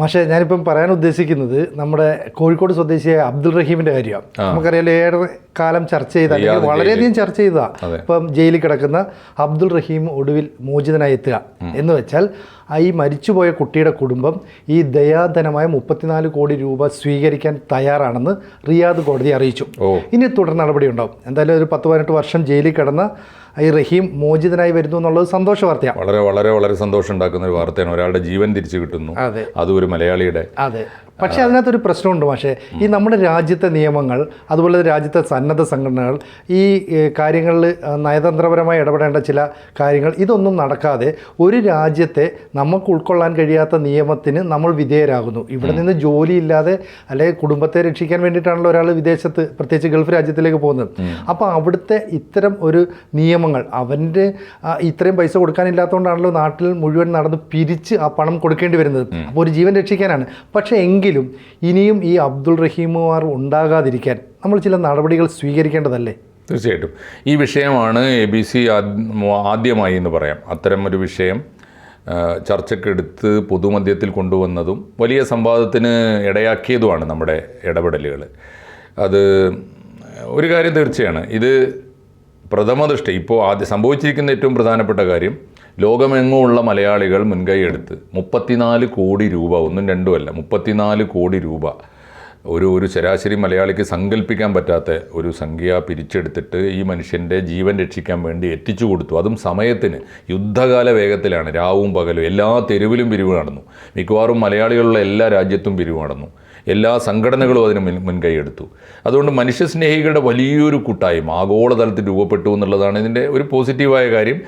പക്ഷേ ഞാനിപ്പം പറയാൻ ഉദ്ദേശിക്കുന്നത് നമ്മുടെ കോഴിക്കോട് സ്വദേശിയായ അബ്ദുൾ റഹീമിന്റെ കാര്യമാണ്. നമുക്കറിയാലോ ഏറെ കാലം ചർച്ച ചെയ്ത അല്ലെങ്കിൽ വളരെയധികം ചർച്ച ചെയ്തതാണ്. ഇപ്പം ജയിലിൽ കിടക്കുന്ന അബ്ദുൾ റഹീം ഒടുവിൽ മോചിതനായി എത്തുക എന്ന് വെച്ചാൽ ആ ഈ മരിച്ചുപോയ കുട്ടിയുടെ കുടുംബം ഈ ദയാധനമായ മുപ്പത്തിനാല് കോടി രൂപ സ്വീകരിക്കാൻ തയ്യാറാണെന്ന് റിയാദ് കോടതി അറിയിച്ചു. ഇനി തുടർ നടപടി ഉണ്ടാവും. എന്തായാലും ഒരു പത്ത് പതിനെട്ട് വർഷം ജയിലിൽ കിടന്ന ഈ റഹീം മോചിതനായി വരുന്നു എന്നുള്ളത് സന്തോഷ വാർത്തയാണ്. വളരെ വളരെ വളരെ സന്തോഷം ഉണ്ടാക്കുന്ന ഒരു വാർത്തയാണ്. ഒരാളുടെ ജീവൻ തിരിച്ചു കിട്ടുന്നു. അതെ ഒരു മലയാളിയുടെ അതെ. പക്ഷേ അതിനകത്തൊരു പ്രശ്നമുണ്ട് പക്ഷേ ഈ നമ്മുടെ രാജ്യത്തെ നിയമങ്ങൾ അതുപോലെ രാജ്യത്തെ സന്നദ്ധ സംഘടനകൾ ഈ കാര്യങ്ങളിൽ നയതന്ത്രപരമായി ഇടപെടേണ്ട ചില കാര്യങ്ങൾ ഇതൊന്നും നടക്കാതെ ഒരു രാജ്യത്തെ നമുക്ക് ഉൾക്കൊള്ളാൻ കഴിയാത്ത നിയമത്തിന് നമ്മൾ വിധേയരാകുന്നു. ഇവിടെ നിന്ന് ജോലിയില്ലാതെ അല്ലെങ്കിൽ കുടുംബത്തെ രക്ഷിക്കാൻ വേണ്ടിയിട്ടാണല്ലോ ഒരാൾ വിദേശത്ത് പ്രത്യേകിച്ച് ഗൾഫ് രാജ്യത്തിലേക്ക് പോകുന്നത്. അപ്പോൾ അവിടുത്തെ ഇത്തരം ഒരു നിയമങ്ങൾ അവന്റെ ഇത്രയും പൈസ കൊടുക്കാനില്ലാത്തതുകൊണ്ടാണല്ലോ നാട്ടിൽ മുഴുവൻ നടന്ന് പിരിച്ച് ആ പണം കൊടുക്കേണ്ടി വരുന്നത്. അപ്പോൾ ഒരു ജീവൻ രക്ഷിക്കാനാണ്. പക്ഷേ എങ്കിലും ഇനിയും ഈ അബ്ദുൾ റഹീമുമാർ ഉണ്ടാകാതിരിക്കാൻ നമ്മൾ ചില നടപടികൾ സ്വീകരിക്കേണ്ടതല്ലേ? തീർച്ചയായിട്ടും. ഈ വിഷയമാണ് എ ബി സി ആദ്യമായി എന്ന് പറയാം. അത്തരം ഒരു വിഷയം ചർച്ചക്കെടുത്ത് പൊതുമധ്യത്തിൽ കൊണ്ടുവന്നതും വലിയ സംവാദത്തിന് ഇടയാക്കിയതുമാണ് നമ്മുടെ ഇടപെടലുകൾ. അത് ഒരു കാര്യം തീർച്ചയാണ്. ഇത് പ്രഥമ ദൃഷ്ടി ഇപ്പോൾ ആദ്യം സംഭവിച്ചിരിക്കുന്ന ഏറ്റവും പ്രധാനപ്പെട്ട കാര്യം ലോകമെങ്ങുമുള്ള മലയാളികൾ മുൻകൈയെടുത്ത് മുപ്പത്തിനാല് കോടി രൂപ ഒന്നും രണ്ടുമല്ല മുപ്പത്തിനാല് കോടി രൂപ ഒരു ഒരു ശരാശരി മലയാളിക്ക് സങ്കല്പിക്കാൻ പറ്റാത്ത ഒരു സംഖ്യ പിരിച്ചെടുത്തിട്ട് ഈ മനുഷ്യന്റെ ജീവൻ രക്ഷിക്കാൻ വേണ്ടി എത്തിച്ചു കൊടുത്തു. അതും സമയത്തിന് യുദ്ധകാല വേഗത്തിലാണ്. രാവും പകലും എല്ലാ തെരുവിലും പിരിവ് നടന്നു. മിക്കവാറും മലയാളികളുള്ള എല്ലാ രാജ്യത്തും പിരിവ് നടന്നു. എല്ലാ സംഘടനകളും അതിന് മുൻ മുൻകൈ എടുത്തു. അതുകൊണ്ട് മനുഷ്യസ്നേഹികളുടെ വലിയൊരു കൂട്ടായ്മ ആഗോളതലത്തിൽ രൂപപ്പെട്ടു എന്നുള്ളതാണ് ഇതിന്റെ ഒരു പോസിറ്റീവായ കാര്യം.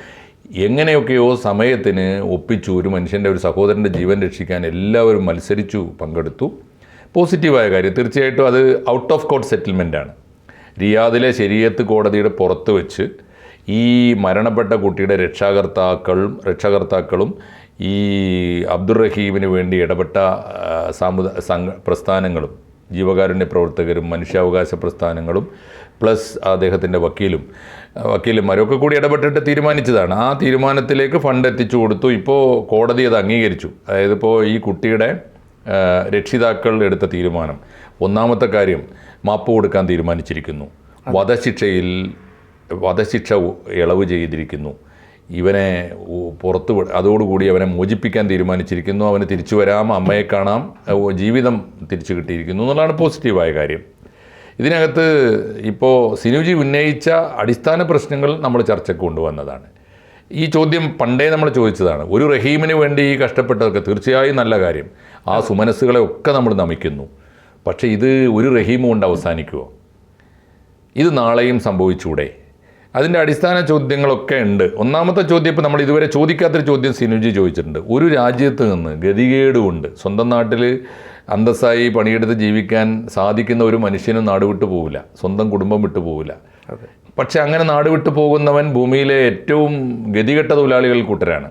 എങ്ങനെയൊക്കെയോ സമയത്തിന് ഒപ്പിച്ചു ഒരു മനുഷ്യന്റെ ഒരു സഹോദരന്റെ ജീവൻ രക്ഷിക്കാൻ എല്ലാവരും മത്സരിച്ചു പങ്കെടുത്തു. പോസിറ്റീവായ കാര്യം തീർച്ചയായിട്ടും അത് ഔട്ട് ഓഫ് കോർട്ട് സെറ്റിൽമെന്റ് ആണ്. റിയാദിലെ ശരീരത്ത് കോടതിയുടെ പുറത്ത് വെച്ച് ഈ മരണപ്പെട്ട കുട്ടിയുടെ രക്ഷാകർത്താക്കളും രക്ഷാകർത്താക്കളും ഈ അബ്ദുൾ റഹീമിന് വേണ്ടി ഇടപെട്ട സാമുദ സംഘ പ്രസ്ഥാനങ്ങളും ജീവകാരുണ്യ പ്രവർത്തകരും മനുഷ്യാവകാശ പ്രസ്ഥാനങ്ങളും പ്ലസ് അദ്ദേഹത്തിന്റെ വക്കീലും വക്കീലന്മാരൊക്കെ കൂടി ഇടപെട്ടിട്ട് തീരുമാനിച്ചതാണ്. ആ തീരുമാനത്തിലേക്ക് ഫണ്ട് എത്തിച്ചു കൊടുത്തു. ഇപ്പോൾ കോടതി അത് അംഗീകരിച്ചു. അതായത് ഇപ്പോൾ ഈ കുട്ടിയുടെ രക്ഷിതാക്കൾ എടുത്ത തീരുമാനം. ഒന്നാമത്തെ കാര്യം മാപ്പ് കൊടുക്കാൻ തീരുമാനിച്ചിരിക്കുന്നു. വധശിക്ഷയിൽ വധശിക്ഷ ഇളവ് ചെയ്തിരിക്കുന്നു. ഇവനെ പുറത്തു അതോടുകൂടി അവനെ മോചിപ്പിക്കാൻ തീരുമാനിച്ചിരിക്കുന്നു. അവന് തിരിച്ചു വരാം അമ്മയെ കാണാം ജീവിതം തിരിച്ചു കിട്ടിയിരിക്കുന്നു എന്നുള്ളതാണ് പോസിറ്റീവായ കാര്യം. ഇതിനകത്ത് ഇപ്പോൾ സിനുജി ഉന്നയിച്ച അടിസ്ഥാന പ്രശ്നങ്ങൾ നമ്മൾ ചർച്ചയ്ക്ക് കൊണ്ടുവന്നതാണ്. ഈ ചോദ്യം പണ്ടേ നമ്മൾ ചോദിച്ചതാണ്. ഒരു റഹീമിന് വേണ്ടി ഈ കഷ്ടപ്പെട്ടവർക്ക് തീർച്ചയായും നല്ല കാര്യം. ആ സുമനസ്സുകളെ ഒക്കെ നമ്മൾ നമിക്കുന്നു. പക്ഷേ ഇത് ഒരു റഹീമും കൊണ്ട് അവസാനിക്കുമോ ഇത് നാളെയും സംഭവിച്ചൂടെ? അതിന്റെ അടിസ്ഥാന ചോദ്യങ്ങളൊക്കെ ഉണ്ട്. ഒന്നാമത്തെ ചോദ്യം ഇപ്പോൾ നമ്മൾ ഇതുവരെ ചോദിക്കാത്തൊരു ചോദ്യം സിനുജി ചോദിച്ചിട്ടുണ്ട്. ഒരു രാജ്യത്ത് നിന്ന് ഗതികേടുമുണ്ട് സ്വന്തം നാട്ടിൽ അന്തസ്സായി പണിയെടുത്ത് ജീവിക്കാൻ സാധിക്കുന്ന ഒരു മനുഷ്യനും നാട് വിട്ടു പോവില്ല. സ്വന്തം കുടുംബം വിട്ടു പോവില്ല. പക്ഷെ അങ്ങനെ നാട് വിട്ടു പോകുന്നവൻ ഭൂമിയിലെ ഏറ്റവും ഗതികെട്ട തൊഴിലാളികൾ കൂട്ടരാണ്.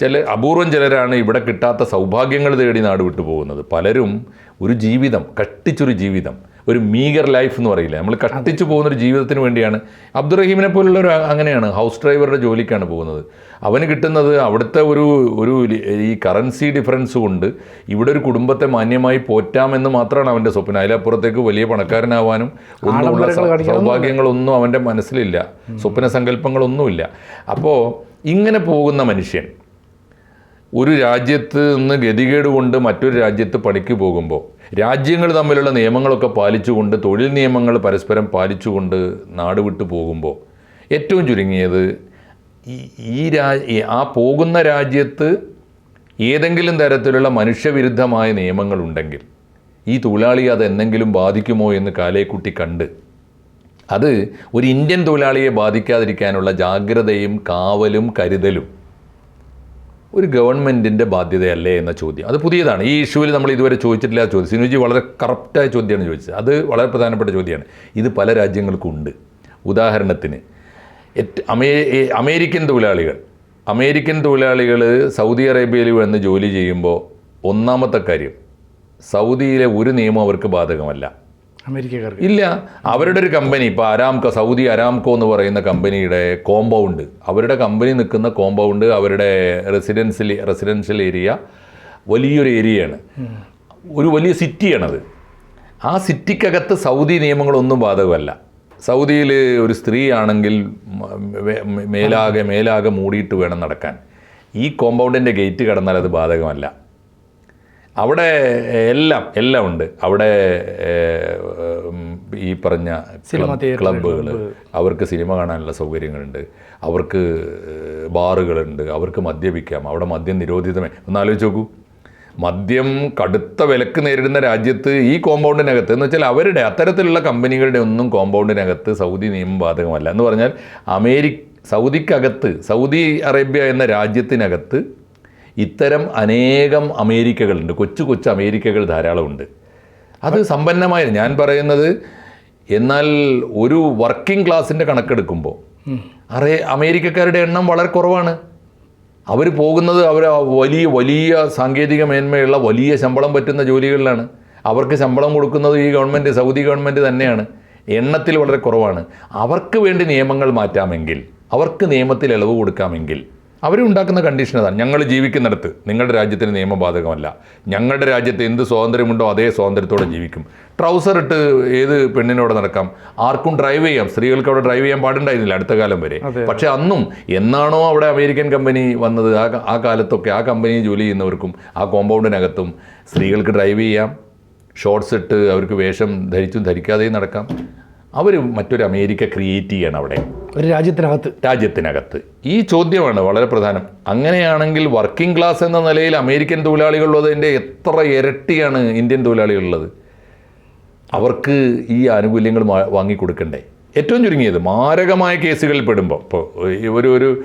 ചില അപൂർവം ചിലരാണ് ഇവിടെ കിട്ടാത്ത സൗഭാഗ്യങ്ങൾ തേടി നാട് വിട്ടു പോകുന്നത്. പലരും ഒരു ജീവിതം കട്ടിച്ചൊരു ജീവിതം ഒരു മീഗർ ലൈഫ് എന്ന് പറയില്ല? നമ്മൾ കഷ്ടിച്ചു പോകുന്ന ഒരു ജീവിതത്തിന് വേണ്ടിയാണ്. അബ്ദുറഹീമിനെ പോലുള്ളവർ അങ്ങനെയാണ് ഹൗസ് ഡ്രൈവറുടെ ജോലിക്കാണ് പോകുന്നത്. അവന് കിട്ടുന്നത് അവിടുത്തെ ഒരു ഒരു ഈ കറൻസി ഡിഫറൻസ് കൊണ്ട് ഇവിടെ ഒരു കുടുംബത്തെ മാന്യമായി പോറ്റാമെന്ന് മാത്രമാണ് അവന്റെ സ്വപ്നം. അതിലപ്പുറത്തേക്ക് വലിയ പണക്കാരനാവാനും ഒന്നുമുള്ള സൗഭാഗ്യങ്ങളൊന്നും അവന്റെ മനസ്സിലില്ല. സ്വപ്ന സങ്കല്പങ്ങളൊന്നുമില്ല അപ്പോൾ ഇങ്ങനെ പോകുന്ന മനുഷ്യൻ ഒരു രാജ്യത്ത് നിന്ന് ഗതികേട് കൊണ്ട് മറ്റൊരു രാജ്യത്ത് പണിക്ക് പോകുമ്പോൾ രാജ്യങ്ങൾ തമ്മിലുള്ള നിയമങ്ങളൊക്കെ പാലിച്ചുകൊണ്ട് തൊഴിൽ നിയമങ്ങൾ പരസ്പരം പാലിച്ചുകൊണ്ട് നാട് വിട്ടു പോകുമ്പോൾ ഏറ്റവും ചുരുങ്ങിയത് ഈ രാ ആ പോകുന്ന രാജ്യത്ത് ഏതെങ്കിലും തരത്തിലുള്ള മനുഷ്യവിരുദ്ധമായ നിയമങ്ങളുണ്ടെങ്കിൽ ഈ തൊഴിലാളി അത് എന്തെങ്കിലും ബാധിക്കുമോ എന്ന് കാലേക്കുട്ടി കണ്ട് അത് ഒരു ഇന്ത്യൻ തൊഴിലാളിയെ ബാധിക്കാതിരിക്കാനുള്ള ജാഗ്രതയും കാവലും കരുതലും ഒരു ഗവൺമെന്റിന്റെ ബാധ്യതയല്ലേ എന്ന ചോദ്യം. അത് പുതിയതാണ്. ഈ ഇഷ്യൂവിൽ നമ്മൾ ഇതുവരെ ചോദിച്ചിട്ടില്ല ചോദ്യം. സിനുജി വളരെ കറപ്റ്റായ ചോദ്യമാണ് ചോദിച്ചത്. അത് വളരെ പ്രധാനപ്പെട്ട ചോദ്യമാണ്. ഇത് പല രാജ്യങ്ങൾക്കും ഉണ്ട്. ഉദാഹരണത്തിന് അമേ അമേരിക്കൻ തൊഴിലാളികൾ അമേരിക്കൻ തൊഴിലാളികൾ സൗദി അറേബ്യയിൽ വന്ന് ജോലി ചെയ്യുമ്പോൾ ഒന്നാമത്തെ കാര്യം സൗദിയിലെ ഒരു നിയമം അവർക്ക് ബാധകമല്ല. അമേരിക്കക്കാർക്ക്. ഇല്ല. അവരുടെ ഒരു കമ്പനി ഇപ്പോൾ അരാംകോ സൗദി അരാംകോ എന്ന് പറയുന്ന കമ്പനിയുടെ കോമ്പൗണ്ട് അവരുടെ കമ്പനി നിൽക്കുന്ന കോമ്പൗണ്ട് അവരുടെ റെസിഡൻഷ്യൽ റെസിഡൻഷ്യൽ ഏരിയ വലിയൊരു ഏരിയയാണ് ഒരു വലിയ സിറ്റിയാണത് ആ സിറ്റിക്കകത്ത് സൗദി നിയമങ്ങളൊന്നും ബാധകമല്ല. സൗദിയിൽ ഒരു സ്ത്രീ ആണെങ്കിൽ മേലാകെ മേലാകെ മൂടിയിട്ട് വേണം നടക്കാൻ. ഈ കോമ്പൗണ്ടിന്റെ ഗേറ്റ് കടന്നാൽ അത് ബാധകമല്ല. അവിടെ എല്ലാം എല്ലാം ഉണ്ട്. അവിടെ ഈ പറഞ്ഞ ക്ലബ്ബുകൾ അവർക്ക് സിനിമ കാണാനുള്ള സൗകര്യങ്ങളുണ്ട്. അവർക്ക് ബാറുകളുണ്ട്. അവർക്ക് മദ്യപിക്കാം അവിടെ മദ്യം നിരോധിതമേ. ഒന്ന് ആലോചിച്ച് നോക്കൂ. മദ്യം കടുത്ത വിലക്ക് നേരിടുന്ന രാജ്യത്ത് ഈ കോമ്പൗണ്ടിനകത്ത് എന്ന് വെച്ചാൽ അവരുടെ അത്തരത്തിലുള്ള കമ്പനികളുടെ ഒന്നും കോമ്പൗണ്ടിനകത്ത് സൗദി നിയമം ബാധകമല്ല. എന്ന് പറഞ്ഞാൽ അമേരി സൗദിക്കകത്ത് സൗദി അറേബ്യ എന്ന രാജ്യത്തിനകത്ത് ഇത്തരം അനേകം അമേരിക്കകളുണ്ട്. കൊച്ചു കൊച്ചു അമേരിക്കകൾ ധാരാളമുണ്ട്. അത് സമ്പന്നമായ ഞാൻ പറയുന്നത് എന്നാൽ ഒരു വർക്കിംഗ് ക്ലാസിന്റെ കണക്കെടുക്കുമ്പോൾ അറേ അമേരിക്കക്കാരുടെ എണ്ണം വളരെ കുറവാണ്. അവർ പോകുന്നത് അവർ വലിയ വലിയ സാങ്കേതിക മേന്മയുള്ള വലിയ ശമ്പളം പറ്റുന്ന ജോലികളിലാണ്. അവർക്ക് ശമ്പളം കൊടുക്കുന്നത് ഈ ഗവൺമെന്റ് സൗദി ഗവൺമെന്റ് തന്നെയാണ്. എണ്ണത്തിൽ വളരെ കുറവാണ്. അവർക്ക് വേണ്ടി നിയമങ്ങൾ മാറ്റാമെങ്കിൽ അവർക്ക് നിയമത്തിൽ ഇളവ് കൊടുക്കാമെങ്കിൽ അവരുണ്ടാക്കുന്ന കണ്ടീഷൻ അതാണ്. ഞങ്ങൾ ജീവിക്കുന്നിടത്ത് നിങ്ങളുടെ രാജ്യത്തിന് നിയമം ബാധകമല്ല ഞങ്ങളുടെ രാജ്യത്ത് എന്ത് സ്വാതന്ത്ര്യമുണ്ടോ അതേ സ്വാതന്ത്ര്യത്തോടെ ജീവിക്കും. ട്രൗസർ ഇട്ട് ഏത് പെണ്ണിനോട് നടക്കാം? ആർക്കും ഡ്രൈവ് ചെയ്യാം. സ്ത്രീകൾക്ക് അവിടെ ഡ്രൈവ് ചെയ്യാൻ പാടുണ്ടായിരുന്നില്ല അടുത്ത കാലം വരെ. പക്ഷെ അന്നും എന്നാണോ അവിടെ അമേരിക്കൻ കമ്പനി വന്നത്? ആ ആ കാലത്തൊക്കെ ആ കമ്പനി ജോലി ചെയ്യുന്നവർക്കും ആ കോമ്പൗണ്ടിനകത്തും സ്ത്രീകൾക്ക് ഡ്രൈവ് ചെയ്യാം. ഷോർട്സ് ഇട്ട് അവർക്ക് വേഷം ധരിച്ചും ധരിക്കാതെയും നടക്കാം. അവർ മറ്റൊരു അമേരിക്ക ക്രിയേറ്റ് ചെയ്യണം അവിടെ. ഒരു രാജ്യത്തിനകത്ത്. രാജ്യത്തിനകത്ത്. ഈ ചോദ്യമാണ് വളരെ പ്രധാനം. അങ്ങനെയാണെങ്കിൽ വർക്കിംഗ് ക്ലാസ് എന്ന നിലയിൽ അമേരിക്കൻ തൊഴിലാളികളുള്ളതിന്റെ എത്ര ഇരട്ടിയാണ് ഇന്ത്യൻ തൊഴിലാളികളുള്ളത്. അവർക്ക് ഈ ആനുകൂല്യങ്ങൾ വാങ്ങിക്കൊടുക്കണ്ടേ? ഏറ്റവും ചുരുങ്ങിയത് മാരകമായ കേസുകളിൽ പെടുമ്പോൾ ഇപ്പോൾ ഒരു ഒരു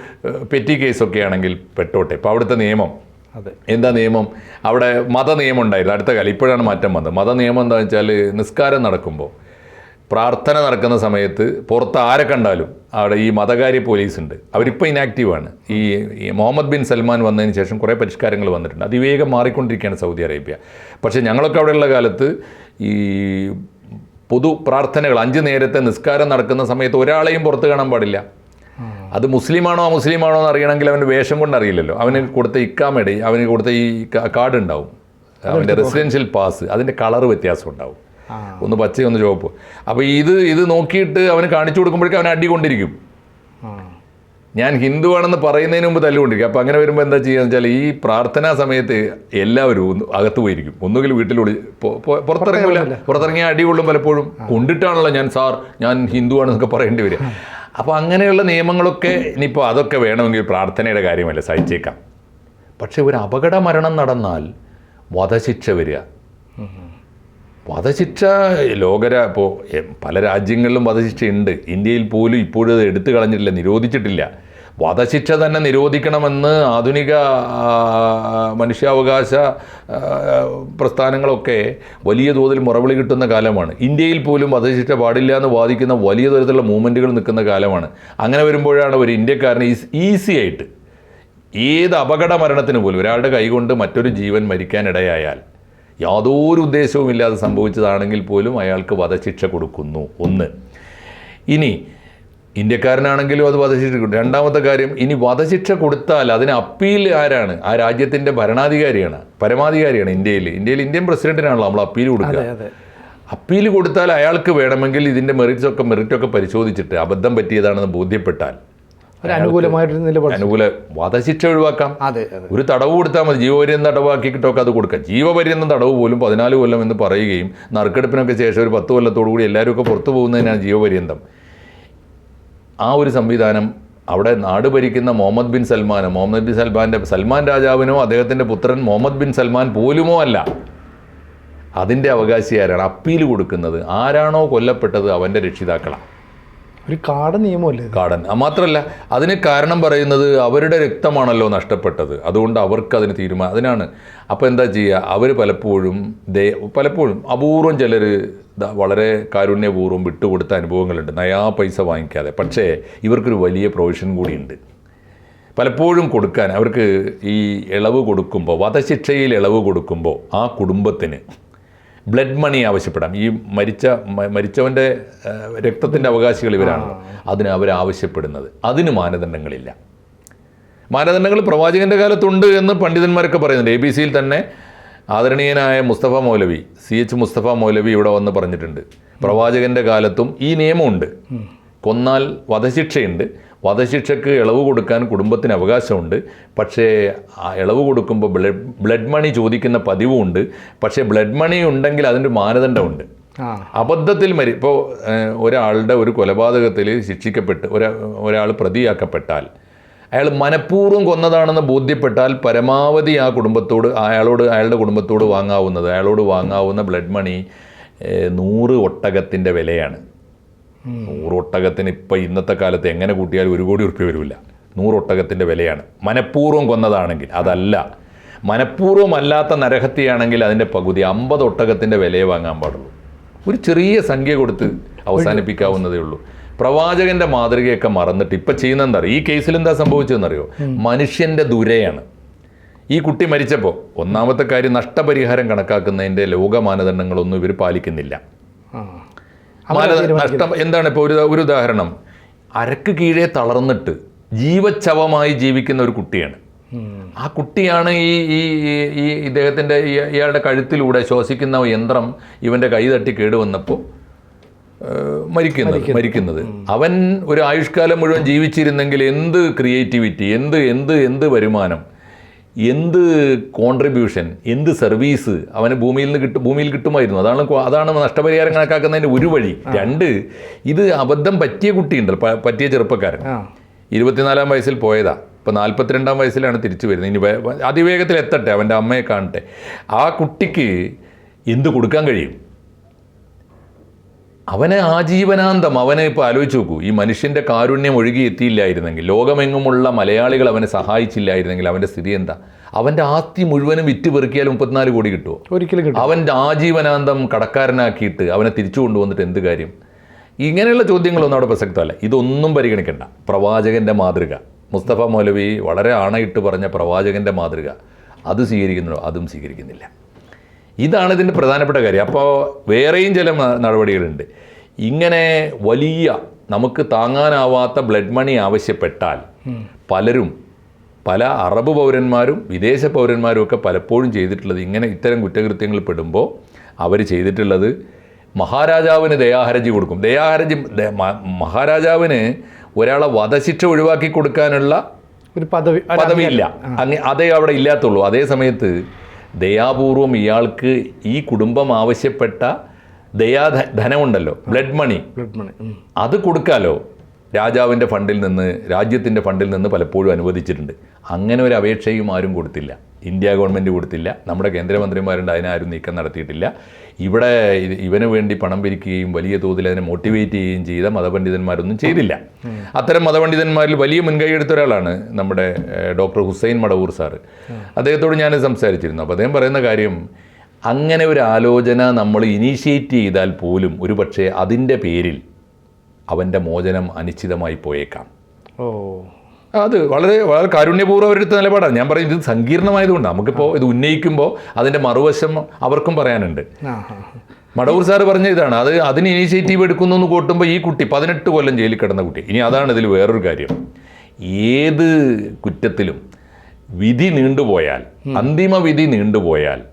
പെറ്റി കേസൊക്കെ ആണെങ്കിൽ പെട്ടോട്ടെ. ഇപ്പോൾ അവിടുത്തെ നിയമം. അതെ. എന്താ നിയമം? അവിടെ മത നിയമം ഉണ്ടായിരുന്നു. അടുത്ത കാലം ഇപ്പോഴാണ് മാറ്റം വന്നത്. മത നിയമം എന്താ വെച്ചാൽ നിസ്കാരം നടക്കുമ്പോൾ പ്രാർത്ഥന നടക്കുന്ന സമയത്ത് പുറത്ത് ആരെ കണ്ടാലും അവിടെ ഈ മതകാര്യ പോലീസ് ഉണ്ട് അവരിപ്പോൾ ഇനാക്റ്റീവാണ് ഈ മുഹമ്മദ് ബിൻ സൽമാൻ വന്നതിന് ശേഷം കുറേ പരിഷ്കാരങ്ങൾ വന്നിട്ടുണ്ട്. അതിവേഗം മാറിക്കൊണ്ടിരിക്കുകയാണ് സൗദി അറേബ്യ. പക്ഷേ ഞങ്ങളൊക്കെ അവിടെയുള്ള കാലത്ത് ഈ പൊതു പ്രാർത്ഥനകൾ അഞ്ച് നേരത്തെ നിസ്കാരം നടക്കുന്ന സമയത്ത് ഒരാളെയും പുറത്ത് കാണാൻ പാടില്ല. അത് മുസ്ലിമാണോ അമുസ്ലിമാണോ എന്ന് അറിയണമെങ്കിൽ അവന്റെ വേഷം കൊണ്ട് അറിയില്ലല്ലോ. അവന് കൊടുത്ത ഇക്കാമയുടെ അവന് കൊടുത്ത ഈ കാർഡ് ഉണ്ടാവും. അവന്റെ റെസിഡൻഷ്യൽ പാസ് അതിന്റെ കളർ വ്യത്യാസം ഉണ്ടാവും. ഒന്ന് പച്ച ഒന്ന് ചുവപ്പ്. അപ്പോൾ ഇത് ഇത് നോക്കിയിട്ട് അവന് കാണിച്ചു കൊടുക്കുമ്പോഴേക്കും അവൻ അടികൊണ്ടിരിക്കും ഞാൻ ഹിന്ദുവാണെന്ന് പറയുന്നതിന് മുമ്പ് തല്ലുകൊണ്ടിരിക്കും അപ്പോൾ അങ്ങനെ വരുമ്പോൾ എന്താ ചെയ്യുക വെച്ചാൽ ഈ പ്രാർത്ഥനാ സമയത്ത് എല്ലാവരും ഒന്ന് അകത്ത് പോയിരിക്കും. ഒന്നുകിൽ പൊ- പൊ- പുറത്തിറങ്ങില്ല പുറത്തിറങ്ങിയ അടി കൊള്ളും പലപ്പോഴും. കൊണ്ടിട്ടാണല്ലോ ഞാൻ സാർ ഞാൻ ഹിന്ദുവാണെന്നൊക്കെ പറയേണ്ടി വരിക. അപ്പോൾ അങ്ങനെയുള്ള നിയമങ്ങളൊക്കെ ഇനിയിപ്പോൾ അതൊക്കെ വേണമെങ്കിൽ പ്രാർത്ഥനയുടെ കാര്യമല്ല സഹിച്ചേക്കാം. പക്ഷേ ഒരു അപകട മരണം നടന്നാൽ വധശിക്ഷ വരിക. വധശിക്ഷ ലോകര ഇപ്പോൾ പല രാജ്യങ്ങളിലും വധശിക്ഷ ഉണ്ട്. ഇന്ത്യയിൽ പോലും ഇപ്പോഴും അത് എടുത്തു കളഞ്ഞിട്ടില്ല നിരോധിച്ചിട്ടില്ല. വധശിക്ഷ തന്നെ നിരോധിക്കണമെന്ന് ആധുനിക മനുഷ്യാവകാശ പ്രസ്ഥാനങ്ങളൊക്കെ വലിയ തോതിൽ മുറവിളി കിട്ടുന്ന കാലമാണ്. ഇന്ത്യയിൽ പോലും വധശിക്ഷ പാടില്ല എന്ന് വാദിക്കുന്ന വലിയ തരത്തിലുള്ള മൂവ്മെന്റുകൾ നിൽക്കുന്ന കാലമാണ്. അങ്ങനെ വരുമ്പോഴാണ് ഒരു ഇന്ത്യക്കാരന് ഈസി ആയിട്ട് ഏത് അപകട മരണത്തിന് പോലും ഒരാളുടെ കൈകൊണ്ട് മറ്റൊരു ജീവൻ മരിക്കാനിടയായാൽ യാതൊരു ഉദ്ദേശവുമില്ലാതെ സംഭവിച്ചതാണെങ്കിൽ പോലും അയാൾക്ക് വധശിക്ഷ കൊടുക്കുന്നു. ഒന്ന്. ഇനി ഇന്ത്യക്കാരനാണെങ്കിലും അത് വധശിക്ഷ കൊടുക്കും. രണ്ടാമത്തെ കാര്യം ഇനി വധശിക്ഷ കൊടുത്താൽ അതിന് അപ്പീൽ ആരാണ്? ആ രാജ്യത്തിന്റെ ഭരണാധികാരിയാണ്. പരമാധികാരിയാണ് ഇന്ത്യയിൽ. ഇന്ത്യയിൽ ഇന്ത്യൻ പ്രസിഡന്റിനാണല്ലോ നമ്മൾ അപ്പീൽ കൊടുക്കുക. അപ്പീൽ കൊടുത്താൽ അയാൾക്ക് വേണമെങ്കിൽ ഇതിന്റെ മെറിറ്റ്സ് ഒക്കെ മെറിറ്റ് ഒക്കെ പരിശോധിച്ചിട്ട് അബദ്ധം പറ്റിയതാണെന്ന് ബോധ്യപ്പെട്ടാൽ. അനുകൂല വധശിക്ഷ ഒഴിവാക്കാം. ഒരു തടവ് കൊടുത്താൽ മതി. ജീവപര്യന്തം തടവാക്കിയിട്ടൊക്കെ അത് കൊടുക്കാം. ജീവപര്യന്തം തടവ് പോലും പതിനാല് കൊല്ലം എന്ന് പറയുകയും നറുക്കെടുപ്പിനൊക്കെ ശേഷം ഒരു പത്ത് കൊല്ലത്തോടു കൂടി എല്ലാവരും ഒക്കെ പുറത്തു പോകുന്നതിനാണ് ജീവപര്യന്തം. ആ ഒരു സംവിധാനം അവിടെ നാട് ഭരിക്കുന്ന മുഹമ്മദ് ബിൻ സൽമാനോ മുഹമ്മദ് ബിൻ സൽമാന്റെ സൽമാൻ രാജാവിനോ അദ്ദേഹത്തിന്റെ പുത്രൻ മുഹമ്മദ് ബിൻ സൽമാൻ പോലുമോ അല്ല. അതിന്റെ അവകാശി ആരാണ്? അപ്പീൽ കൊടുക്കുന്നത്. ആരാണോ കൊല്ലപ്പെട്ടത് അവന്റെ രക്ഷിതാക്കളാണ് ഒരു കാടൻ നിയമമല്ലേ കാടൻ. മാത്രമല്ല അതിന് കാരണം പറയുന്നത് അവരുടെ രക്തമാണല്ലോ നഷ്ടപ്പെട്ടത്. അതുകൊണ്ട് അവർക്ക് അതിന് തീരുമാനം അതിനാണ്. അപ്പോൾ എന്താ ചെയ്യുക അവർ പലപ്പോഴും ദേ പലപ്പോഴും അപൂർവം ചിലർ വളരെ കാരുണ്യപൂർവം വിട്ടുകൊടുത്ത അനുഭവങ്ങളുണ്ട്. നയാ പൈസ വാങ്ങിക്കാതെ. പക്ഷേ ഇവർക്കൊരു വലിയ പ്രൊവിഷൻ കൂടിയുണ്ട്. പലപ്പോഴും കൊടുക്കാൻ അവർക്ക് ഈ ഇളവ് കൊടുക്കുമ്പോൾ വധശിക്ഷയിൽ ഇളവ് കൊടുക്കുമ്പോൾ ആ കുടുംബത്തിന് ബ്ലഡ് മണി ആവശ്യപ്പെടാം. ഈ മരിച്ച മരിച്ചവന്റെ രക്തത്തിന്റെ അവകാശികൾ ഇവരാണ്. അതിന് അവർ ആവശ്യപ്പെടുന്നത് അതിന് മാനദണ്ഡങ്ങളില്ല. മാനദണ്ഡങ്ങൾ പ്രവാചകന്റെ കാലത്തുണ്ട് എന്ന് പണ്ഡിതന്മാരൊക്കെ പറയുന്നുണ്ട്. എ ബി സിയിൽ തന്നെ ആദരണീയനായ മുസ്തഫ മൗലവി സി എച്ച് മുസ്തഫ മൗലവി ഇവിടെ വന്ന് പറഞ്ഞിട്ടുണ്ട്. പ്രവാചകന്റെ കാലത്തും ഈ നിയമമുണ്ട്. കൊന്നാൽ വധശിക്ഷയുണ്ട്. വധശിക്ഷയ്ക്ക് ഇളവ് കൊടുക്കാൻ കുടുംബത്തിന് അവകാശമുണ്ട്. പക്ഷേ ആ ഇളവ് കൊടുക്കുമ്പോൾ ബ്ലഡ് ബ്ലഡ് മണി ചോദിക്കുന്ന പതിവുമുണ്ട് പക്ഷേ ബ്ലഡ് മണി ഉണ്ടെങ്കിൽ അതിന്റെ മാനദണ്ഡമുണ്ട്. അബദ്ധത്തിൽ മരി ഇപ്പോൾ ഒരാളുടെ ഒരു കൊലപാതകത്തിൽ ശിക്ഷിക്കപ്പെട്ട് ഒരാ ഒരാൾ പ്രതിയാക്കപ്പെട്ടാൽ അയാൾ മനഃപൂർവം കൊന്നതാണെന്ന് ബോധ്യപ്പെട്ടാൽ പരമാവധി ആ കുടുംബത്തോട് അയാളോട് അയാളുടെ കുടുംബത്തോട് വാങ്ങാവുന്നത് അയാളോട് വാങ്ങാവുന്ന ബ്ലഡ് മണി നൂറ് ഒട്ടകത്തിന്റെ വിലയാണ്. നൂറ് ഒട്ടകത്തിന് ഇപ്പം ഇന്നത്തെ കാലത്ത് എങ്ങനെ കൂട്ടിയാലും ഒരു കോടി ഉറുപ്പ്യ വരില്ല നൂറൊട്ടകത്തിന്റെ വിലയാണ്. മനഃപൂർവം കൊന്നതാണെങ്കിൽ അതല്ല. മനഃപൂർവം അല്ലാത്ത നരഹത്യയാണെങ്കിൽ അതിന്റെ പകുതി അമ്പത് ഒട്ടകത്തിന്റെ വിലയെ വാങ്ങാൻ പാടുള്ളൂ. ഒരു ചെറിയ സംഖ്യ കൊടുത്ത് അവസാനിപ്പിക്കാവുന്നതേ ഉള്ളൂ. പ്രവാചകന്റെ മാതൃകയൊക്കെ മറന്നിട്ട് ഇപ്പം ചെയ്യുന്ന എന്താ ഈ കേസിൽ എന്താ സംഭവിച്ചതെന്നറിയോ? മനുഷ്യന്റെ ദുരയാണ്. ഈ കുട്ടി മരിച്ചപ്പോൾ ഒന്നാമത്തെ കാര്യം നഷ്ടപരിഹാരം കണക്കാക്കുന്നതിന്റെ ലോക മാനദണ്ഡങ്ങളൊന്നും ഇവർ പാലിക്കുന്നില്ല. നഷ്ടം എന്താണ് ഇപ്പോൾ ഒരു ഒരു ഉദാഹരണം? അരക്ക് കീഴേ തളർന്നിട്ട് ജീവച്ഛവമായി ജീവിക്കുന്ന ഒരു കുട്ടിയാണ്. ആ കുട്ടിയാണ് ഈ ഈ ഈ- ഇദ്ദേഹത്തിന്റെ ഇയാളുടെ കഴുത്തിലൂടെ ശ്വസിക്കുന്ന യന്ത്രം ഇവന്റെ കൈ തട്ടി കേടുവന്നപ്പോൾ മരിക്കുന്നത് മരിക്കുന്നത്. അവൻ ഒരു ആയുഷ്കാലം മുഴുവൻ ജീവിച്ചിരുന്നെങ്കിൽ എന്ത് ക്രിയേറ്റിവിറ്റി എന്ത് എന്ത് എന്ത് വരുമാനം? എന്ത് കോൺട്രിബ്യൂഷൻ എന്ത് സർവീസ് അവന് ഭൂമിയിൽ നിന്ന് കിട്ടും ഭൂമിയിൽ കിട്ടുമായിരുന്നു. അതാണ് അതാണ് നഷ്ടപരിഹാരം കണക്കാക്കുന്നതിന്റെ ഒരു വഴി. രണ്ട് ഇത് അബദ്ധം പറ്റിയ കുട്ടിയുണ്ടല്ലോ പറ്റിയ ചെറുപ്പക്കാരൻ. ഇരുപത്തിനാലാം വയസ്സിൽ പോയതാ. ഇപ്പം നാൽപ്പത്തിരണ്ടാം വയസ്സിലാണ് തിരിച്ചു വരുന്നത്. ഇനി അതിവേഗത്തിൽ എത്തട്ടെ അവന്റെ അമ്മയെ കാണട്ടെ. ആ കുട്ടിക്ക് എന്ത് കൊടുക്കാൻ കഴിയും? അവനെ ആജീവനാന്തം. അവനെ ഇപ്പോൾ ആലോചിച്ച് നോക്കൂ. ഈ മനുഷ്യന്റെ കാരുണ്യം ഒഴുകി എത്തിയില്ലായിരുന്നെങ്കിൽ ലോകമെങ്ങുമുള്ള മലയാളികൾ അവനെ സഹായിച്ചില്ലായിരുന്നെങ്കിൽ അവന്റെ സ്ഥിതി എന്താ? അവന്റെ ആസ്തി മുഴുവനും വിറ്റ് പെറുക്കിയാൽ മുപ്പത്തിനാല് കോടി കിട്ടുമോ ഒരിക്കലും കിട്ടും. അവന്റെ ആജീവനാന്തം കടക്കാരനാക്കിയിട്ട് അവനെ തിരിച്ചു കൊണ്ടുവന്നിട്ട് എന്ത് കാര്യം? ഇങ്ങനെയുള്ള ചോദ്യങ്ങളൊന്നും അവിടെ പ്രസക്തമല്ല. ഇതൊന്നും പരിഗണിക്കണ്ട. പ്രവാചകന്റെ മാതൃക. മുസ്തഫ മൗലവി വളരെ ആണയിട്ട് പറഞ്ഞ പ്രവാചകന്റെ മാതൃക. അത് സ്വീകരിക്കുന്നുണ്ടോ? അതും സ്വീകരിക്കുന്നില്ല. ഇതാണ് ഇതിന്റെ പ്രധാനപ്പെട്ട കാര്യം. അപ്പോൾ വേറെയും ചില നടപടികളുണ്ട്. ഇങ്ങനെ വലിയ നമുക്ക് താങ്ങാനാവാത്ത ബ്ലഡ് മണി ആവശ്യപ്പെട്ടാൽ പലരും പല അറബ് പൗരന്മാരും വിദേശ പൗരന്മാരും ഒക്കെ പലപ്പോഴും ചെയ്തിട്ടുള്ളത് ഇങ്ങനെ ഇത്തരം കുറ്റകൃത്യങ്ങൾ പെടുമ്പോൾ അവർ ചെയ്തിട്ടുള്ളത് മഹാരാജാവിന് ദയാഹരജി കൊടുക്കും. ദയാഹരജി മഹാരാജാവിന് ഒരാളെ വധശിക്ഷ ഒഴിവാക്കി കൊടുക്കാനുള്ള ഒരു പദവി പദവിയില്ല. അങ്ങ് അതേ അവിടെ ഇല്ലാത്തുള്ളൂ. അതേ സമയത്ത് ദയാപൂർവം ഇയാൾക്ക് ഈ കുടുംബം ആവശ്യപ്പെട്ട ദയാ ധനമുണ്ടല്ലോ. ബ്ലഡ് മണി ബ്ലഡ് മണി അത് കൊടുക്കാലോ. രാജാവിന്റെ ഫണ്ടിൽ നിന്ന് രാജ്യത്തിന്റെ ഫണ്ടിൽ നിന്ന് പലപ്പോഴും അനുവദിച്ചിട്ടുണ്ട്. അങ്ങനെ ഒരു അപേക്ഷയും ആരും കൊടുത്തില്ല. ഇന്ത്യ ഗവൺമെന്റ് കൊടുത്തില്ല. നമ്മുടെ കേന്ദ്രമന്ത്രിമാരുണ്ട് അതിനാരും നീക്കം നടത്തിയിട്ടില്ല. ഇവിടെ ഇവന് വേണ്ടി പണം പിരിക്കുകയും വലിയ തോതിൽ അതിനെ മോട്ടിവേറ്റ് ചെയ്യുകയും ചെയ്ത മതപണ്ഡിതന്മാരൊന്നും ചെയ്തില്ല. അത്തരം മതപണ്ഡിതന്മാരിൽ വലിയ മുൻകൈ എടുത്ത ഒരാളാണ് നമ്മുടെ ഡോക്ടർ ഹുസൈൻ മടവൂർ സാറ്. അദ്ദേഹത്തോട് ഞാൻ സംസാരിച്ചിരുന്നു. അപ്പോൾ അദ്ദേഹം പറയുന്ന കാര്യം അങ്ങനെ ഒരു ആലോചന നമ്മൾ ഇനീഷ്യേറ്റ് ചെയ്താൽ പോലും ഒരു പക്ഷേ അതിന്റെ പേരിൽ അവന്റെ മോചനം അനിശ്ചിതമായി പോയേക്കാം. ഓ. അത് വളരെ വളരെ കാരുണ്യപൂർവം അവരെടുത്ത നിലപാടാണ്. ഞാൻ പറയും ഇത് സങ്കീർണമായതുകൊണ്ട് നമുക്കിപ്പോൾ ഇത് ഉന്നയിക്കുമ്പോൾ അതിന്റെ മറുവശം അവർക്കും പറയാനുണ്ട്. മടവൂർ സാറ് പറഞ്ഞ ഇതാണ്. അത് അതിന് ഇനീഷ്യേറ്റീവ് എടുക്കുന്നു എന്ന് കൂട്ടുമ്പോൾ ഈ കുട്ടി പതിനെട്ട് കൊല്ലം ജയിലിൽ കിടന്ന കുട്ടി. ഇനി അതാണ് ഇതിൽ വേറൊരു കാര്യം. ഏത് കുറ്റത്തിലും വിധി നീണ്ടുപോയാൽ അന്തിമ വിധി നീണ്ടുപോയാൽ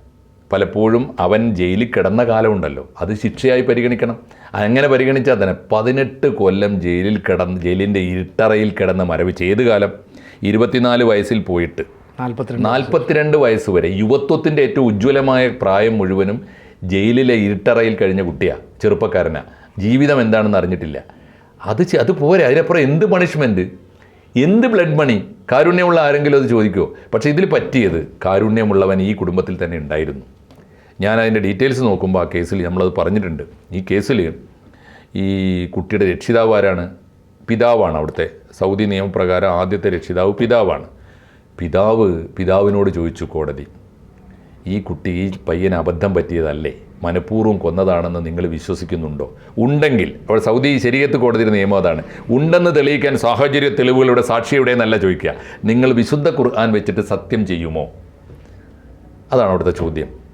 പലപ്പോഴും അവൻ ജയിലിൽ കിടന്ന കാലമുണ്ടല്ലോ അത് ശിക്ഷയായി പരിഗണിക്കണം. അങ്ങനെ പരിഗണിച്ചാൽ തന്നെ പതിനെട്ട് കൊല്ലം ജയിലിൽ കിടന്ന് ജയിലിന്റെ ഇരുട്ടറയിൽ കിടന്ന് മരവിച്ച് ഏത് കാലം? ഇരുപത്തിനാല് വയസ്സിൽ പോയിട്ട്. നാൽപ്പത്തിരണ്ട് വയസ്സ്. വരെ യുവത്വത്തിന്റെ ഏറ്റവും ഉജ്ജ്വലമായ പ്രായം മുഴുവനും ജയിലിലെ ഇരുട്ടറയിൽ കഴിഞ്ഞ കുട്ടിയാണ് ചെറുപ്പക്കാരനാണ് ജീവിതം എന്താണെന്ന് അറിഞ്ഞിട്ടില്ല. അത് അത് പോരെ അതിനപ്പുറം എന്ത് പണിഷ്മെന്റ് എന്ത് ബ്ലഡ് മണി കാരുണ്യമുള്ള ആരെങ്കിലും അത് ചോദിക്കുമോ പക്ഷേ ഇതിൽ പറ്റിയത് കാരുണ്യമുള്ളവൻ ഈ കുടുംബത്തിൽ തന്നെ ഉണ്ടായിരുന്നു. ഞാൻ അതിന്റെ ഡീറ്റെയിൽസ് നോക്കുമ്പോൾ ആ കേസിൽ നമ്മളത് പറഞ്ഞിട്ടുണ്ട്. ഈ കേസിൽ ഈ കുട്ടിയുടെ രക്ഷിതാവ് ആരാണ്? പിതാവാണ് അവിടുത്തെ. സൗദി നിയമപ്രകാരം ആദ്യത്തെ രക്ഷിതാവ് പിതാവാണ്. പിതാവ് പിതാവിനോട് ചോദിച്ചു കോടതി ഈ കുട്ടി ഈ പയ്യന് അബദ്ധം പറ്റിയതല്ലേ? മനഃപൂർവം കൊന്നതാണെന്ന് നിങ്ങൾ വിശ്വസിക്കുന്നുണ്ടോ? ഉണ്ടെങ്കിൽ അവിടെ സൗദി ശരീരത്ത് കോടതിയുടെ നിയമം അതാണ്. ഉണ്ടെന്ന് തെളിയിക്കാൻ സാഹചര്യ തെളിവുകളുടെ സാക്ഷിയുടെ എവിടെയെന്നല്ല ചോദിക്കുക. നിങ്ങൾ വിശുദ്ധ ഖുർആൻ വെച്ചിട്ട് സത്യം ചെയ്യുമോ? അതാണ് അവിടുത്തെ ചോദ്യം.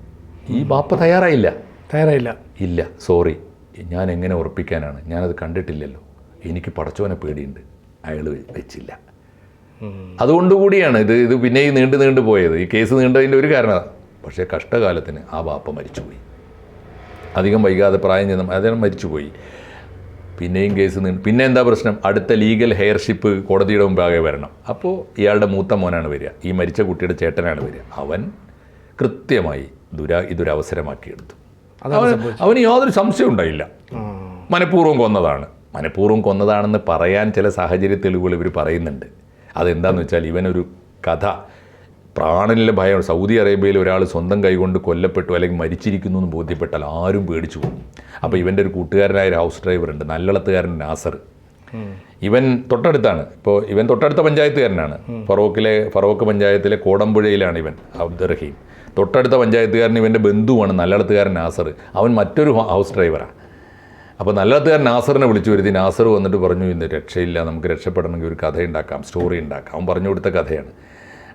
ഈ ബാപ്പ തയ്യാറായില്ല. തയ്യാറായില്ല. ഇല്ല സോറി. ഞാൻ എങ്ങനെ ഉറപ്പിക്കാനാണ്? ഞാനത് കണ്ടിട്ടില്ലല്ലോ. എനിക്ക് പടച്ചോനെ പേടിയുണ്ട്. അയാൾ വെച്ചില്ല. അതുകൊണ്ടുകൂടിയാണ് ഇത് ഇത് പിന്നെ ഈ നീണ്ടു നീണ്ടു പോയത്. ഈ കേസ് നീണ്ടതിന്റെ ഒരു കാരണമാണ് പക്ഷേ കഷ്ടകാലത്തിന് ആ ബാപ്പ മരിച്ചുപോയി. അധികം വൈകാതെ പ്രായം ചെന്ന അദ്ദേഹം മരിച്ചുപോയി. പിന്നെയും കേസ് നീണ്ടു പിന്നെ എന്താ പ്രശ്നം? അടുത്ത ലീഗൽ ഹെയർഷിപ്പ് കോടതിയുടെ മുമ്പാകെ വരണം. അപ്പോൾ ഇയാളുടെ മൂത്ത മോനാണ് വരിക. ഈ മരിച്ച കുട്ടിയുടെ ചേട്ടനാണ് വരിക. അവൻ കൃത്യമായി ദുരാ ഇതൊരവസരമാക്കിയെടുത്തു. അവന് അവന് യാതൊരു സംശയം ഉണ്ടായില്ല. മനഃപൂർവം കൊന്നതാണ്. മനഃപൂർവം കൊന്നതാണെന്ന് പറയാൻ ചില സാഹചര്യ തെളിവുകൾ ഇവർ പറയുന്നുണ്ട്. അതെന്താന്ന് വെച്ചാൽ ഇവനൊരു കഥ. പ്രാണനിലെ ഭയം. സൗദി അറേബ്യയിൽ ഒരാൾ സ്വന്തം കൈകൊണ്ട് കൊല്ലപ്പെട്ടു അല്ലെങ്കിൽ മരിച്ചിരിക്കുന്നു എന്ന് ബോധ്യപ്പെട്ടാൽ ആരും പേടിച്ചു പോകും. അപ്പോൾ ഇവന്റെ ഒരു കൂട്ടുകാരനായ ഒരു ഹൗസ് ഡ്രൈവർ ഉണ്ട്. നല്ലളത്തുകാരൻ നാസർ. ഇവൻ തൊട്ടടുത്താണ്. ഇപ്പോൾ ഇവൻ തൊട്ടടുത്ത പഞ്ചായത്തുകാരനാണ്. ഫറോക്കിലെ ഫറോക്ക് പഞ്ചായത്തിലെ കോടമ്പുഴയിലാണ് ഇവൻ അബ്ദുൾ റഹീം തൊട്ടടുത്ത പഞ്ചായത്തുകാരൻ ഇവന്റെ ബന്ധുവാണ് നല്ലടത്തുകാരൻ നാസർ. അവൻ മറ്റൊരു ഹൗസ് ഡ്രൈവറാണ് അപ്പോൾ നല്ലടത്തുകാരൻ നാസറിനെ വിളിച്ചു വരുത്തി നാസർ വന്നിട്ട് പറഞ്ഞു ഇന്ന് രക്ഷയില്ല നമുക്ക് രക്ഷപ്പെടണമെങ്കിൽ ഒരു കഥ ഉണ്ടാക്കാം സ്റ്റോറി ഉണ്ടാക്കാം. അവൻ പറഞ്ഞു കൊടുത്ത കഥയാണ്.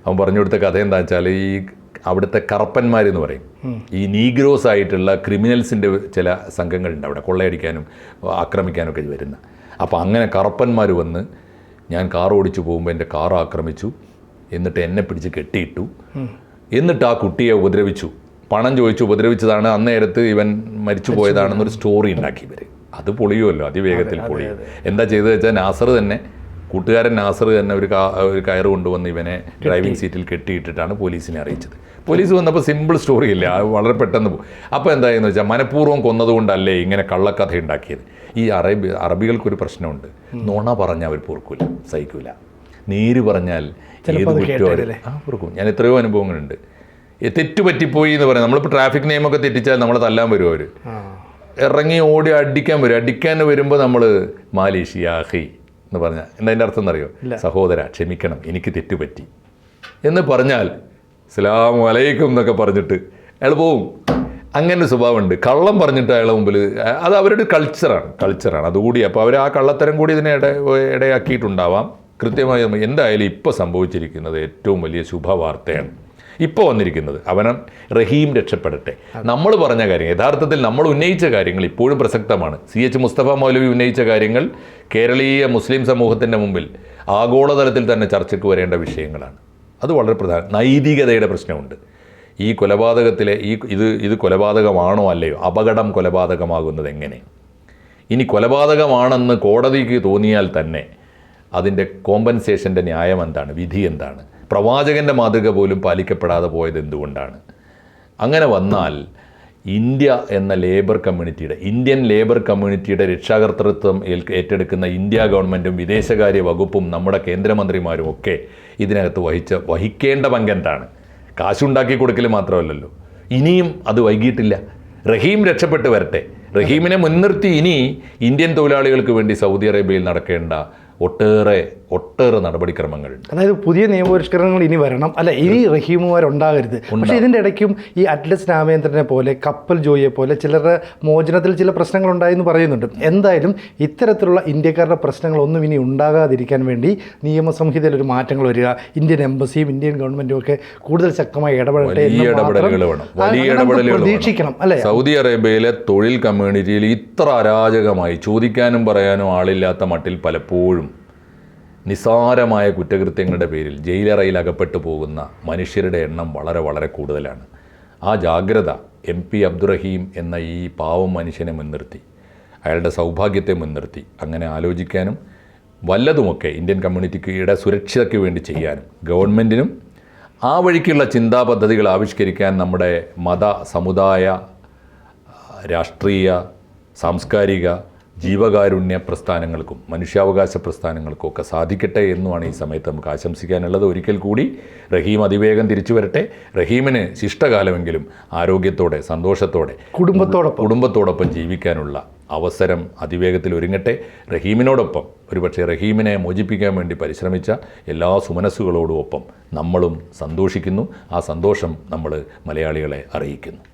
അവൻ പറഞ്ഞു കൊടുത്ത കഥ എന്താ വെച്ചാൽ ഈ അവിടുത്തെ കറപ്പന്മാരെന്ന് പറയും. ഈ നീഗ്രോസ് ആയിട്ടുള്ള ക്രിമിനൽസിന്റെ ചില സംഘങ്ങളുണ്ട് അവിടെ കൊള്ളയടിക്കാനും ആക്രമിക്കാനും ഒക്കെ വരുന്ന. അപ്പോൾ അങ്ങനെ കറപ്പന്മാർ വന്ന് ഞാൻ കാർ ഓടിച്ചു പോകുമ്പോൾ എന്റെ കാർ ആക്രമിച്ചു എന്നിട്ട് എന്നെ പിടിച്ച് കെട്ടിയിട്ടു. എന്നിട്ട് ആ കുട്ടിയെ ഉപദ്രവിച്ചു. പണം ചോദിച്ചു ഉപദ്രവിച്ചതാണ്. അന്നേരത്ത് ഇവൻ മരിച്ചു പോയതാണെന്നൊരു സ്റ്റോറി ഉണ്ടാക്കി ഇവർ അത് പൊളിയുമല്ലോ അതിവേഗത്തിൽ പൊളിയും. എന്താ ചെയ്തത് വെച്ചാൽ നാസർ തന്നെ കൂട്ടുകാരൻ നാസർ തന്നെ ഒരു കാ ഒരു കയറ് കൊണ്ടുവന്ന് ഇവനെ ഡ്രൈവിംഗ് സീറ്റിൽ കെട്ടിയിട്ടിട്ടാണ് പോലീസിനെ അറിയിച്ചത്. പോലീസ് വന്നപ്പോൾ സിമ്പിൾ സ്റ്റോറി ഇല്ല വളരെ പെട്ടെന്ന് പോകും അപ്പോൾ എന്തായെന്ന് വെച്ചാൽ മനഃപൂർവം കൊന്നതുകൊണ്ടല്ലേ ഇങ്ങനെ കള്ളക്കഥ ഉണ്ടാക്കിയത്? ഈ അറബി അറബികൾക്കൊരു പ്രശ്നമുണ്ട്. നുണ പറഞ്ഞാൽ അവർ പൂർക്കൂല സഹിക്കൂല. നേര് പറഞ്ഞാൽ ഏത് കുറ്റവാളി ആ പൊറുക്കും ഞാൻ എത്രയോ അനുഭവങ്ങളുണ്ട്. തെറ്റുപറ്റിപ്പോയി തെറ്റ് പറ്റിപ്പോയി എന്ന് പറയാം. നമ്മളിപ്പോൾ ട്രാഫിക് നിയമമൊക്കെ തെറ്റിച്ചാൽ നമ്മളെ തല്ലാൻ വരും അവർ ഇറങ്ങി ഓടി അടിക്കാൻ വരും. അടിക്കാൻ വരുമ്പോൾ നമ്മൾ മാലേഷി ആഹി എന്ന് പറഞ്ഞാൽ എന്താ അതിന്റെ അർത്ഥം എന്നറിയോ? സഹോദര ക്ഷമിക്കണം. എനിക്ക് തെറ്റുപറ്റി. എന്ന് പറഞ്ഞാൽ സ്ലാം വലൈക്കും എന്നൊക്കെ പറഞ്ഞിട്ട് അയാൾ പോവും. അങ്ങനെ സ്വഭാവമുണ്ട്. കള്ളം പറഞ്ഞിട്ട് അയാളെ മുമ്പിൽ അത് അവരുടെ കൾച്ചറാണ് കൾച്ചറാണ് അതുകൂടി അപ്പോൾ അവർ ആ കള്ളത്തരം കൂടി ഇതിനെ ഇട ഇടയാക്കിയിട്ടുണ്ടാവാം. കൃത്യമായി നമ്മൾ എന്തായാലും ഇപ്പോൾ സംഭവിച്ചിരിക്കുന്നത് ഏറ്റവും വലിയ ശുഭവാർത്തയാണ്. ഇപ്പോൾ വന്നിരിക്കുന്നത് അവനം റഹീം രക്ഷപ്പെടട്ടെ. നമ്മൾ പറഞ്ഞ കാര്യം യഥാർത്ഥത്തിൽ നമ്മൾ ഉന്നയിച്ച കാര്യങ്ങൾ ഇപ്പോഴും പ്രസക്തമാണ്. സി എച്ച് മുസ്തഫ മൗലവി ഉന്നയിച്ച കാര്യങ്ങൾ കേരളീയ മുസ്ലിം സമൂഹത്തിന്റെ മുമ്പിൽ ആഗോളതലത്തിൽ തന്നെ ചർച്ചയ്ക്ക് വരേണ്ട വിഷയങ്ങളാണ്. അത് വളരെ പ്രധാന. നൈതികതയുടെ പ്രശ്നമുണ്ട്. ഈ കൊലപാതകത്തിലെ ഈ ഇത് ഇത് കൊലപാതകമാണോ അല്ലയോ? അപകടം കൊലപാതകമാകുന്നത് എങ്ങനെ ഇനി കൊലപാതകമാണെന്ന് കോടതിക്ക് തോന്നിയാൽ തന്നെ അതിന്റെ കോമ്പൻസേഷന്റെ ന്യായം എന്താണ്? വിധി എന്താണ്? പ്രവാചകന്റെ മാതൃക പോലും പാലിക്കപ്പെടാതെ പോയത് എന്തുകൊണ്ടാണ്? അങ്ങനെ വന്നാൽ ഇന്ത്യ എന്ന ലേബർ കമ്മ്യൂണിറ്റിയുടെ ഇന്ത്യൻ ലേബർ കമ്മ്യൂണിറ്റിയുടെ രക്ഷാകർത്തൃത്വം ഏറ്റെടുക്കുന്ന ഇന്ത്യ ഗവൺമെന്റും വിദേശകാര്യ വകുപ്പും നമ്മുടെ കേന്ദ്രമന്ത്രിമാരും ഒക്കെ ഇതിനകത്ത് വഹിച്ച വഹിക്കേണ്ട പങ്കെന്താണ് കാശുണ്ടാക്കി കൊടുക്കൽ മാത്രമല്ലല്ലോ. ഇനിയും അത് വൈകിട്ടില്ല റഹീം രക്ഷപ്പെട്ട് വരട്ടെ. റഹീമിനെ മുൻനിർത്തി ഇനി ഇന്ത്യൻ തൊഴിലാളികൾക്ക് വേണ്ടി സൗദി അറേബ്യയിൽ നടക്കേണ്ട ഒട്ടേറെ ഒട്ടേറെ നടപടിക്രമങ്ങൾ. അതായത് പുതിയ നിയമപരിഷ്കരണങ്ങൾ ഇനി വരണം. അല്ല ഇനി റഹീമുമാരുണ്ടാകരുത്. പക്ഷെ ഇതിന്റെ ഇടയ്ക്കും ഈ അറ്റ്ലസ് രാമേന്ദ്രനെ പോലെ കപ്പൽ ജോയിയെ പോലെ ചിലരുടെ മോചനത്തിൽ ചില പ്രശ്നങ്ങൾ ഉണ്ടായെന്ന് പറയുന്നുണ്ട്. എന്തായാലും ഇത്തരത്തിലുള്ള ഇന്ത്യക്കാരുടെ പ്രശ്നങ്ങളൊന്നും ഇനി ഉണ്ടാകാതിരിക്കാൻ വേണ്ടി നിയമസംഹിതയിൽ ഒരു മാറ്റങ്ങൾ വരിക. ഇന്ത്യൻ എംബസിയും ഇന്ത്യൻ ഗവൺമെന്റും ഒക്കെ കൂടുതൽ ശക്തമായി ഇടപെടട്ടെ പ്രതീക്ഷിക്കണം അല്ലെ? സൗദി അറേബ്യയിലെ തൊഴിൽ കമ്മ്യൂണിറ്റിയിൽ ഇത്ര അരാജകമായി ചോദിക്കാനും പറയാനും ആളില്ലാത്ത മട്ടിൽ പലപ്പോഴും നിസാരമായ കുറ്റകൃത്യങ്ങളുടെ പേരിൽ ജയിലറയിൽ അകപ്പെട്ടു പോകുന്ന മനുഷ്യരുടെ എണ്ണം വളരെ വളരെ കൂടുതലാണ്. ആ ജാഗ്രത എം പി അബ്ദുറഹീം എന്ന ഈ പാവം മനുഷ്യനെ മുൻനിർത്തി അയാളുടെ സൗഭാഗ്യത്തെ മുൻനിർത്തി അങ്ങനെ ആലോചിക്കാനും വല്ലതുമൊക്കെ ഇന്ത്യൻ കമ്മ്യൂണിറ്റിയുടെ സുരക്ഷയ്ക്ക് വേണ്ടി ചെയ്യാനും ഗവൺമെന്റിനും ആ വഴിക്കുള്ള ചിന്താ പദ്ധതികൾ ആവിഷ്കരിക്കാൻ നമ്മുടെ മത സമുദായ രാഷ്ട്രീയ സാംസ്കാരിക ജീവകാരുണ്യ പ്രസ്ഥാനങ്ങൾക്കും മനുഷ്യാവകാശ പ്രസ്ഥാനങ്ങൾക്കും ഒക്കെ സാധിക്കട്ടെ എന്നുമാണ് ഈ സമയത്ത് നമുക്ക് ആശംസിക്കാനുള്ളത്. ഒരിക്കൽ കൂടി റഹീം അതിവേഗം തിരിച്ചു വരട്ടെ. റഹീമിന് ശിഷ്ടകാലമെങ്കിലും ആരോഗ്യത്തോടെ സന്തോഷത്തോടെ കുടുംബത്തോടൊപ്പം. കുടുംബത്തോടൊപ്പം ജീവിക്കാനുള്ള അവസരം അതിവേഗത്തിൽ ഒരുങ്ങട്ടെ. റഹീമിനോടൊപ്പം ഒരുപക്ഷെ റഹീമിനെ മോചിപ്പിക്കാൻ വേണ്ടി പരിശ്രമിച്ച എല്ലാ സുമനസ്സുകളോടും ഒപ്പം നമ്മളും സന്തോഷിക്കുന്നു. ആ സന്തോഷം നമ്മൾ മലയാളികളെ അറിയിക്കുന്നു.